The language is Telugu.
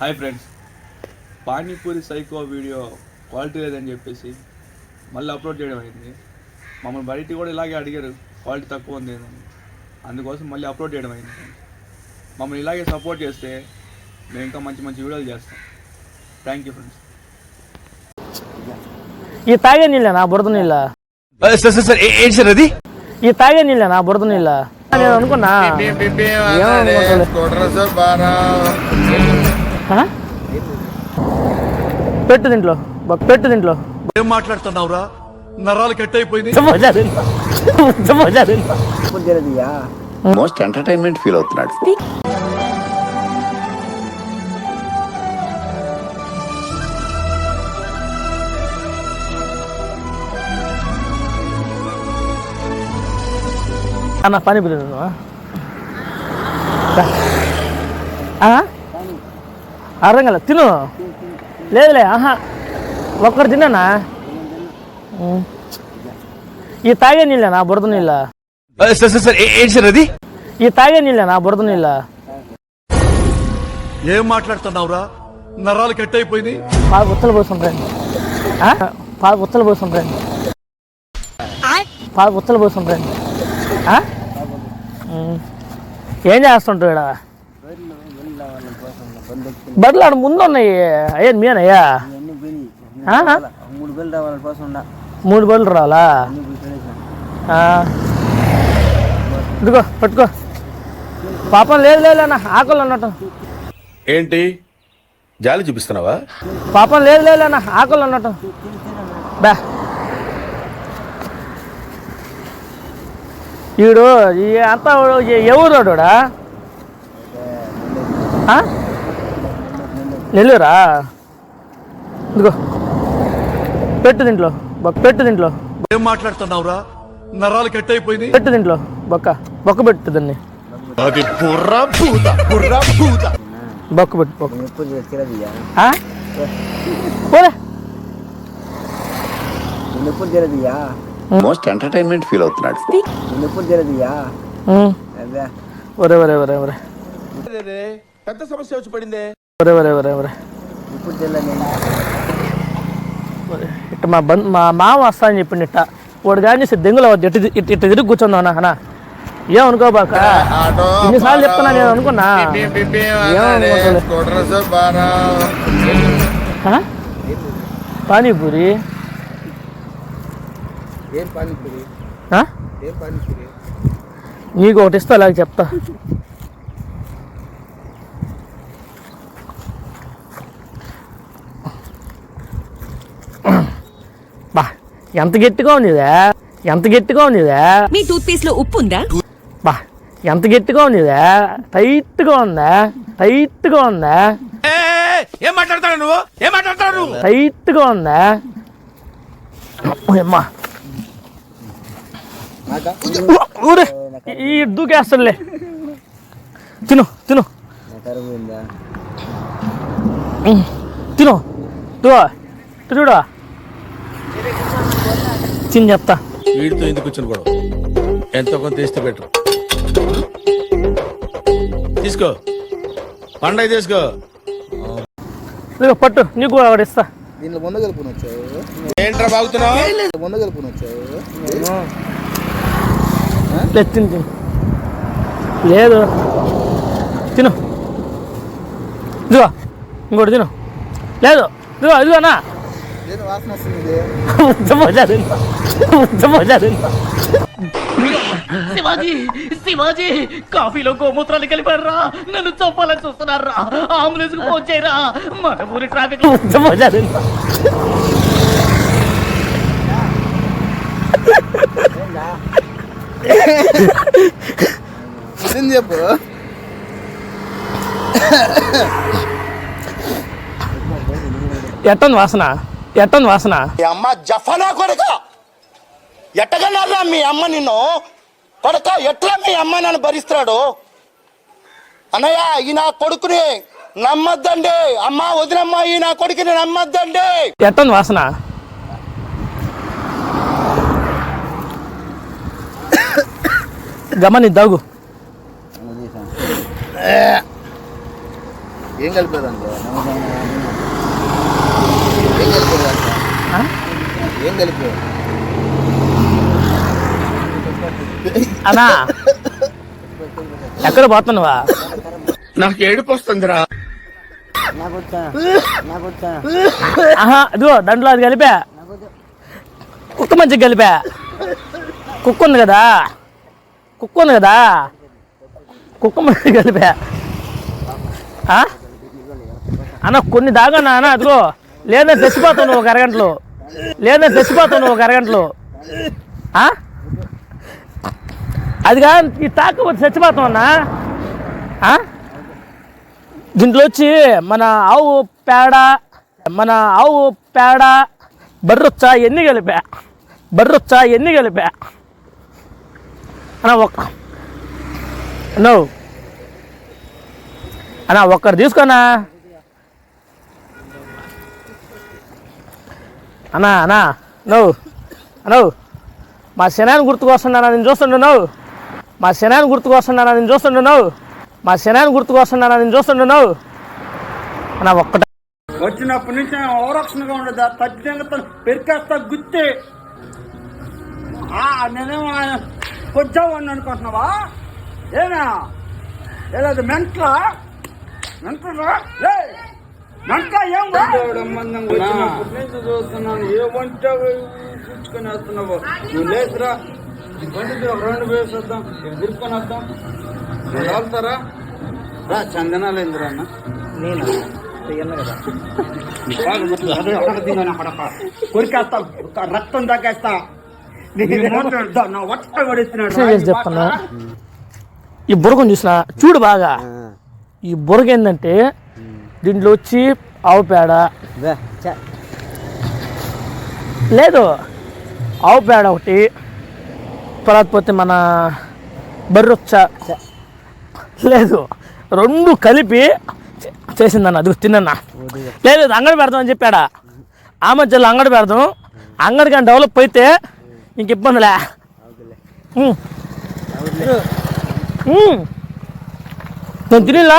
Hi friends panipuri psycho video quality లేదని చెప్పేసి మళ్ళీ అప్లోడ్ చేయడం అయింది. మమ్మల్ని బయట కూడా ఇలాగే అడిగారు క్వాలిటీ తక్కువ ఉంది అందుకోసం మళ్ళీ అప్లోడ్ చేయడం అయింది. మమ్మల్ని ఇలాగే సపోర్ట్ చేస్తే మేము ఇంకా మంచి మంచి వీడియోలు చేస్తాం. థ్యాంక్ యూ ఫ్రెండ్స్ ఈ తాగే నీళ్ళేనా బురద నీళ్ళ. సార్ సార్ సార్ ఏంటి సార్ అది? ఈ తాగే నీళ్ళేనా బురద నీళ్ళ. నేను అనుకున్నా? పెట్టు దీంట్లో. బ- పెట్టు దీంట్లో. ఏం మాట్లాడుతున్నావురా? నరాలు కట్ అయిపోయింది. మోస్ట్ ఎంటర్టైన్మెంట్ ఫీల్ అవుతున్నాడు. అన్న పని పిల్లలు అర్థం కదా తిను. లేదులే ఆహా. ఒక్కడు తిన్నానా. ఈ తాగే నీళ్ళేనా? బురద నీళ్ళ? సార్ సార్ సార్ ఏంటి సార్ అది? ఈ తాగే నీళ్ళేనా? బురద నీళ్ళ? ఏం మాట్లాడుతున్నావురా? నరాలు కట్ అయిపోయింది పాలు ఉత్తలు పోసుంటాయండి పాలు ఉత్తలు పోసుంటాయండి పాలు ఉత్తలు పోసుంటాయండి ఏం చేస్తుంటావు బట్టలు ఆడ ముందు ఉన్నాయి. అయ్యా మీనయ్యా? మూడు వేలు రావాలి కోసం ఉండ మూడు బళ్ళు రావాలా? ఆ. ఇదిగో పట్టుకో. పాపం లేదు లేదన్న ఆకలి అన్నట్టు. ఏంటి? జాలి చూపిస్తున్నావా? పాపం లేదు లేదన్న ఆకలి అన్నట్టు. బా. ఈడు ఈ అంతా ఎవరు నెల్లూరా? ఇదిగో. పెట్టు దీంట్లో బొక్క పెట్టు దీంట్లో. ఏం మాట్లాడుతున్నావురా? నరాలు కట్ అయిపోయింది పెట్టు దీంట్లో బొక్క బొక్క పెట్టు దాన్ని. అది బుర్ర భూత బుర్ర భూత. బొక్క పెట్టు బొక్క? పోలే. నేను ఎప్పుడు తెరదియా మోస్ట్ ఎంటర్టైన్మెంట్ ఫీల్ అవుతున్నాడు. నేను ఎప్పుడు తెరదియా ఉం. అదే ఒరే ఒరే ఒరే ఒరే. పెద్ద సమస్య వచ్చి పడిందే. ఒరే ఒరే ఒరే ఒరే. ఇప్పుడు తెల్ల నేను ఇట్ట మా బంద్ మా మామ వస్తా అని చెప్పింది ఇట్ట. వాడు కానీ దెంగులు అవద్దు ఇటు ఇటు ఇటు తిరిగి కూర్చుందా అన్న ఏమనుకోబాక ఇన్నిసార్లు చెప్తున్నా నేను అనుకున్నా. పానీపూరి? నీకు ఒకటి ఇస్తా అలాగ చెప్తా బా ఎంత గట్టిగా ఉంది ఇదే? ఎంత గట్టిగా ఉంది ఇదే? మీ టూత్ పేస్ట్లో ఉప్పు ఉందా బా ఎంత గట్టిగా ఉంది ఇదే? టైట్గా ఉందా? టైట్గా ఉందా? ఏం మాట్లాడతాడు నువ్వు? ఏం మాట్లాడతాడు నువ్వు? టైట్గా ఉందా? అమ్మా ఊరే ఈ దూకేస్తాడులే తిను తిను. తిను చూడా. తిని చెప్తా. వీడితో ఎందుకు వచ్చిన గొడవ? ఎంతో కొంత తీస్తే బెటర్. తీసుకో. పండగ తీసుకో ఇదిగో పట్టు నీకు కూడా ఒకటి ఇస్తా. వచ్చావు. ఏంట్రా బాగుతున్నావు? వచ్చావు. లేదు తిను తిను. లేదు. తిను. ఇదిగో ఇంకోటి తిను. లేదు. ఇదిగో ఇదిగోనా వాసన వస్తుంది. శివాజీ శివాజీ కాఫీలో గోమూత్రాలు కలిపారా నన్ను చంపాలని చూస్తున్నారా? అంబులెన్స్కు ఫోన్ చేయరా? మన ఊరి ట్రాఫిక్ చెప్పు? ఎట్టని వాసన? ఎట్టని వాసన? మీ అమ్మ జఫనా కొడుక. ఎట్టగలరా మీ అమ్మ నిన్ను? కొడుక ఎట్లా మీ అమ్మ నన్ను భరిస్తాడు? అన్నయ్య ఈ నా కొడుకుని నమ్మద్దండి. అమ్మ వదినమ్మ ఈ నా కొడుకుని నమ్మద్దండి. ఎట్టని వాసన? గమని దగ్గు ఏం కలిపేదంటే ఏం కలిపే అన్నా ఎక్కడ పోతున్నావా? నాకు ఏడుపు వస్తుందిరా. ఆహా అదిగో దాంట్లో అది కలిపా. కుక్క మంచిగా కలిపా. కుక్క ఉంది కదా? కుక్క ఉంది కదా? కుక్క మంచిగా కలిపా? అన్న కొన్ని దాగన్నా అన్న అదిగో లేదా చచ్చిపోతావు నువ్వు ఒక అరగంటలో? లేదా చచ్చిపోతావు నువ్వు ఒక అరగంటలో? అది కాదు ఈ తాకపోతే చచ్చిపోతావు అన్నా దీంట్లో వచ్చి మన ఆవు పేడ మన ఆవు పేడ బర్రొచ్చా ఎన్ని కలిపా? బర్రొచ్చా ఎన్ని కలిపా? అన్న ఒక్క నో అన్న ఒక్కరు తీసుకోనా? అన్నా అన్నా నవ్వు అనవు మా శనాన్ని గుర్తుకొస్తున్నానా నేను చూస్తుండు నవ్వు మా శనాన్ని గుర్తుకొస్తున్నానా నేను చూస్తుండు నవ్వు మా శనాన్ని గుర్తుకొస్తున్నానా నేను చూస్తుండు నవ్వు అన్న ఒక్కట. వచ్చినప్పటి నుంచి ఓరక్షణగా ఉండదు. ఖచ్చితంగా పెరికేస్తా గుత్తి. ఆ, నేనేమో కొంచెం అనుకుంటున్నావా? ఏనా? ఏదో మెంట్లా? మెంట్లా లే. మెంట్లా ఏం వచ్చినప్పటి నుంచి చూస్తున్నాను. ఏమంటే పుచ్చుకొని వస్తున్నావు? నువ్వు లేదురా బండి రెండు వేసేద్దాం గుర్తుకొని వద్దాం. వెళ్తారా? రా చందనాలు ఎందురా అన్న? కొరికేస్తా రక్తం చేసి చెప్తున్నా. ఈ బురగను చూసిన చూడు బాగా. ఈ బురగ ఏంటంటే దీంట్లో వచ్చి ఆవు పేడ. లేదు ఆవు పేడ ఒకటి తర్వాత పోతే మన బర్రొచ్చ. లేదు రెండు కలిపి చేసిందన్న అది తిన్నన్న లేదు అంగడి పెడదాం అని చెప్పాడా? ఆ మధ్యలో అంగడి పెడదాం. అంగడి కానీ డెవలప్ అయితే ఇంక ఇబ్బందిలే. నేను తినేలా?